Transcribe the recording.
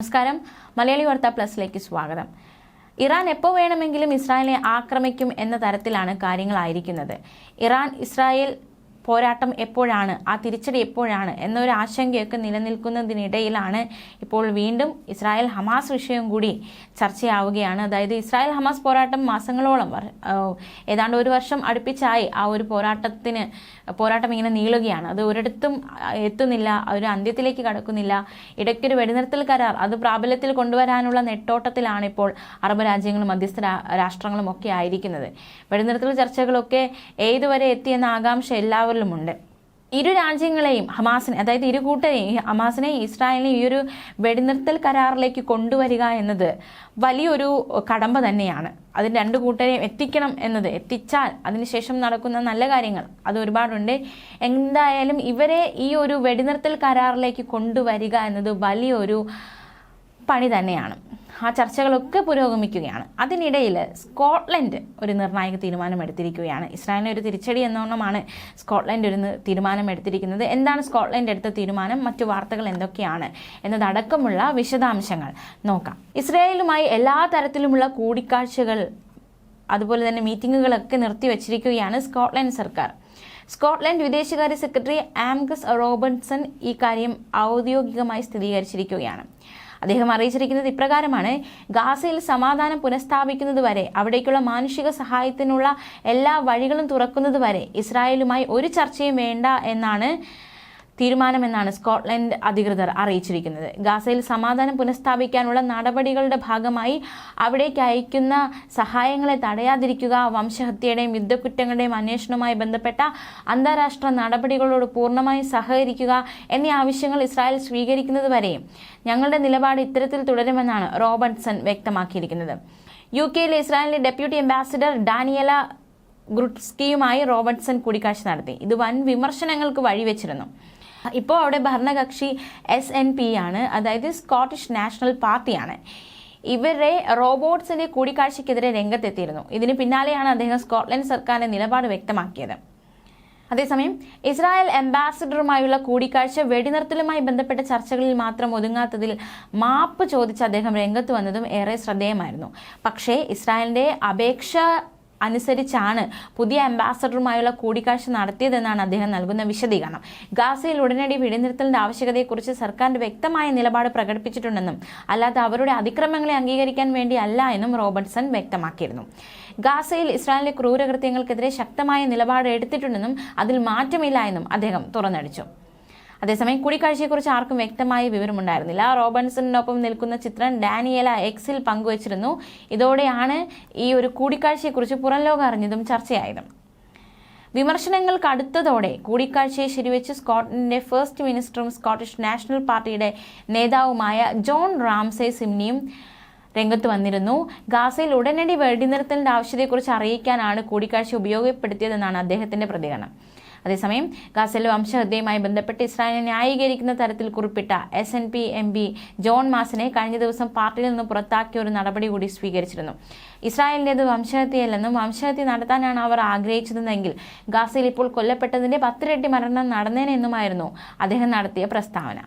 നമസ്കാരം. മലയാളി വാർത്ത പ്ലസിലേക്ക് സ്വാഗതം. ഇറാൻ എപ്പോൾ വേണമെങ്കിലും ഇസ്രായേലിനെ ആക്രമിക്കും എന്ന തരത്തിലാണ് കാര്യങ്ങളായിരിക്കുന്നത്. ഇറാൻ ഇസ്രായേൽ പോരാട്ടം എപ്പോഴാണ്? ആ തിരിച്ചടി എപ്പോഴാണ്? എന്നൊരു ആശങ്കയൊക്കെ നിലനിൽക്കുന്നതിനിടയിലാണ് ഇപ്പോൾ വീണ്ടും ഇസ്രായേൽ ഹമാസ് വിഷയം കൂടി ചർച്ചയാവുകയാണ്. അതായത് ഇസ്രായേൽ ഹമാസ് പോരാട്ടം മാസങ്ങളോളം ഏതാണ്ട് ഒരു വർഷം അടുപ്പിച്ചായി ആ ഒരു പോരാട്ടത്തിന് പോരാട്ടം ഇങ്ങനെ നീളുകയാണ്. അത് ഒരിടത്തും എത്തുന്നില്ല ഒരു അന്ത്യത്തിലേക്ക് കടക്കുന്നില്ല. ഇടയ്ക്കൊരു വെടിനിർത്തൽ കരാർ അത് പ്രാബല്യത്തിൽ കൊണ്ടുവരാനുള്ള നെട്ടോട്ടത്തിലാണ് ഇപ്പോൾ അറബ് രാജ്യങ്ങളും മധ്യസ്ഥ രാഷ്ട്രങ്ങളും ഒക്കെ ആയിരിക്കുന്നത്. വെടിനിർത്തൽ ചർച്ചകളൊക്കെ ഏതുവരെ എത്തിയെന്ന ആകാംക്ഷ എല്ലാവരിലുമുണ്ട് ഇരു രാജ്യങ്ങളെയും ഹമാസിനെ അതായത് ഇരു കൂട്ടരെയും ഹമാസിനെ ഇസ്രായേലിനെ ഈ ഒരു വെടിനിർത്തൽ കരാറിലേക്ക് കൊണ്ടുവരിക എന്നത് വലിയൊരു കടമ്പ തന്നെയാണ്. അതിന് രണ്ട് കൂട്ടരെയും എത്തിക്കണം എന്നത് എത്തിച്ചാൽ അതിനുശേഷം നടക്കുന്ന നല്ല കാര്യങ്ങൾ അത് ഒരുപാടുണ്ട്. എന്തായാലും ഇവരെ ഈ ഒരു വെടിനിർത്തൽ കരാറിലേക്ക് കൊണ്ടുവരിക എന്നത് വലിയൊരു പണി തന്നെയാണ്. ആ ചർച്ചകളൊക്കെ പുരോഗമിക്കുകയാണ്. അതിനിടയിൽ സ്കോട്ട്ലൻഡ് ഒരു നിർണായക തീരുമാനമെടുത്തിരിക്കുകയാണ്. ഇസ്രായേലിന് ഒരു തിരിച്ചടി എന്നോണമാണ് സ്കോട്ട്ലൻഡ് ഒരു തീരുമാനം തീരുമാനമെടുത്തിരിക്കുന്നത്. എന്താണ് സ്കോട്ട്ലൻഡ് എടുത്ത തീരുമാനം? മറ്റു വാർത്തകൾ എന്തൊക്കെയാണ്? എന്നതടക്കമുള്ള വിശദാംശങ്ങൾ നോക്കാം. ഇസ്രായേലുമായി എല്ലാ തരത്തിലുമുള്ള കൂടിക്കാഴ്ചകൾ അതുപോലെ തന്നെ മീറ്റിങ്ങുകളൊക്കെ നിർത്തിവച്ചിരിക്കുകയാണ് സ്കോട്ട്ലൻഡ് സർക്കാർ. സ്കോട്ട്ലൻഡ് വിദേശകാര്യ സെക്രട്ടറി ആംഗസ് റോബർട്ട്സൺ ഈ കാര്യം ഔദ്യോഗികമായി സ്ഥിരീകരിച്ചിരിക്കുകയാണ്. അദ്ദേഹം അറിയിച്ചിരിക്കുന്നത് ഇപ്രകാരമാണ്. ഗാസയിൽ സമാധാനം പുനഃസ്ഥാപിക്കുന്നതുവരെ അവിടേക്കുള്ള മാനുഷിക സഹായത്തിനുള്ള എല്ലാ വഴികളും തുറക്കുന്നതുവരെ ഇസ്രായേലുമായി ഒരു ചർച്ചയും വേണ്ട എന്നാണ് തീരുമാനമെന്നാണ് സ്കോട്ട്ലൻഡ് അധികൃതർ അറിയിച്ചിരിക്കുന്നത്. ഗാസയിൽ സമാധാനം പുനഃസ്ഥാപിക്കാനുള്ള നടപടികളുടെ ഭാഗമായി അവിടേക്ക് അയക്കുന്ന സഹായങ്ങളെ തടയാതിരിക്കുക വംശഹത്യയുടെയും യുദ്ധക്കുറ്റങ്ങളുടെയും അന്വേഷണവുമായി ബന്ധപ്പെട്ട അന്താരാഷ്ട്ര നടപടികളോട് പൂർണമായും സഹകരിക്കുക എന്നീ ആവശ്യങ്ങൾ ഇസ്രായേൽ സ്വീകരിക്കുന്നത് വരെയും ഞങ്ങളുടെ നിലപാട് ഇത്തരത്തിൽ തുടരുമെന്നാണ് റോബർട്ട്സൺ വ്യക്തമാക്കിയിരിക്കുന്നത്. യു കെയിലെ ഇസ്രായേലിലെ ഡെപ്യൂട്ടി അംബാസിഡർ ഡാനിയല ഗ്രുട്സ്കിയുമായി റോബർട്ട്സൺ കൂടിക്കാഴ്ച നടത്തി. ഇത് വൻ വിമർശനങ്ങൾക്ക് വഴിവെച്ചിരുന്നു. ഇപ്പോൾ അവിടെ ഭരണകക്ഷി എസ് എൻ പി ആണ് അതായത് സ്കോട്ടിഷ് നാഷണൽ പാർട്ടിയാണ് ഇവരെ റോബോട്ട്സിന്റെ കൂടിക്കാഴ്ചയ്ക്കെതിരെ രംഗത്തെത്തിയിരുന്നു. ഇതിന് പിന്നാലെയാണ് അദ്ദേഹം സ്കോട്ട്ലൻഡ് സർക്കാരിന്റെ നിലപാട് വ്യക്തമാക്കിയത്. അതേസമയം ഇസ്രായേൽ അംബാസിഡറുമായുള്ള കൂടിക്കാഴ്ച വെടിനിർത്തലുമായി ബന്ധപ്പെട്ട ചർച്ചകളിൽ മാത്രം ഒതുങ്ങാത്തതിൽ മാപ്പ് ചോദിച്ച് അദ്ദേഹം രംഗത്ത് വന്നതും ഏറെ ശ്രദ്ധേയമായിരുന്നു. പക്ഷേ ഇസ്രായേലിന്റെ അപേക്ഷ അനുസരിച്ചാണ് പുതിയ അംബാസഡറുമായുള്ള കൂടിക്കാഴ്ച നടത്തിയതെന്നാണ് അദ്ദേഹം നൽകുന്ന വിശദീകരണം. ഗാസയിൽ ഉടനടി വെടിനിർത്തലിന്റെ ആവശ്യകതയെക്കുറിച്ച് സർക്കാരിന്റെ വ്യക്തമായ നിലപാട് പ്രകടിപ്പിച്ചിട്ടുണ്ടെന്നും അല്ലാതെ അവരുടെ അതിക്രമങ്ങളെ അംഗീകരിക്കാൻ വേണ്ടിയല്ല എന്നും റോബർട്ട്സൺ വ്യക്തമാക്കിയിരുന്നു. ഗാസയിൽ ഇസ്രായേലിലെ ക്രൂരകൃത്യങ്ങൾക്കെതിരെ ശക്തമായ നിലപാട് എടുത്തിട്ടുണ്ടെന്നും അതിൽ മാറ്റമില്ല എന്നും അദ്ദേഹം തുറന്നടിച്ചു. അതേസമയം കൂടിക്കാഴ്ചയെക്കുറിച്ച് ആർക്കും വ്യക്തമായ വിവരമുണ്ടായിരുന്നില്ല. റോബൻസണിനൊപ്പം നിൽക്കുന്ന ചിത്രം ഡാനിയേല എക്സിൽ പങ്കുവച്ചിരുന്നു. ഇതോടെയാണ് ഈ ഒരു കൂടിക്കാഴ്ചയെക്കുറിച്ച് പുറം ലോകം അറിഞ്ഞതും ചർച്ചയായതും. വിമർശനങ്ങൾ കടുത്തതോടെ കൂടിക്കാഴ്ചയെ ശരിവെച്ച് സ്കോട്ട്ലൻഡിന്റെ ഫസ്റ്റ് മിനിസ്റ്ററും സ്കോട്ടിഷ് നാഷണൽ പാർട്ടിയുടെ നേതാവുമായ ജോൺ റാംസെ സിംനിയും രംഗത്ത് വന്നിരുന്നു. ഗാസയിൽ ഉടനടി വെടിനിർത്തലിന്റെ ആവശ്യത്തെക്കുറിച്ച് അറിയിക്കാനാണ് കൂടിക്കാഴ്ച ഉപയോഗപ്പെടുത്തിയതെന്നാണ് അദ്ദേഹത്തിന്റെ പ്രതികരണം. അതേസമയം ഗാസയിലെ വംശഹത്യയുമായി ബന്ധപ്പെട്ട് ഇസ്രായേലിനെ ന്യായീകരിക്കുന്ന തരത്തിൽ കുറിപ്പിട്ട S N P M P John മാസിനെ കഴിഞ്ഞ ദിവസം പാർട്ടിയിൽ നിന്ന് പുറത്താക്കിയ ഒരു നടപടി കൂടി സ്വീകരിച്ചിരുന്നു. ഇസ്രായേലിന്റേത് വംശഹത്യയല്ലെന്നും വംശഹത്യ നടത്താനാണ് അവർ ആഗ്രഹിച്ചതെങ്കിൽ ഗാസയിൽ ഇപ്പോൾ കൊല്ലപ്പെട്ടതിന്റെ പത്തിരട്ടി മരണം നടന്നേനെന്നുമായിരുന്നു അദ്ദേഹം നടത്തിയ പ്രസ്താവന.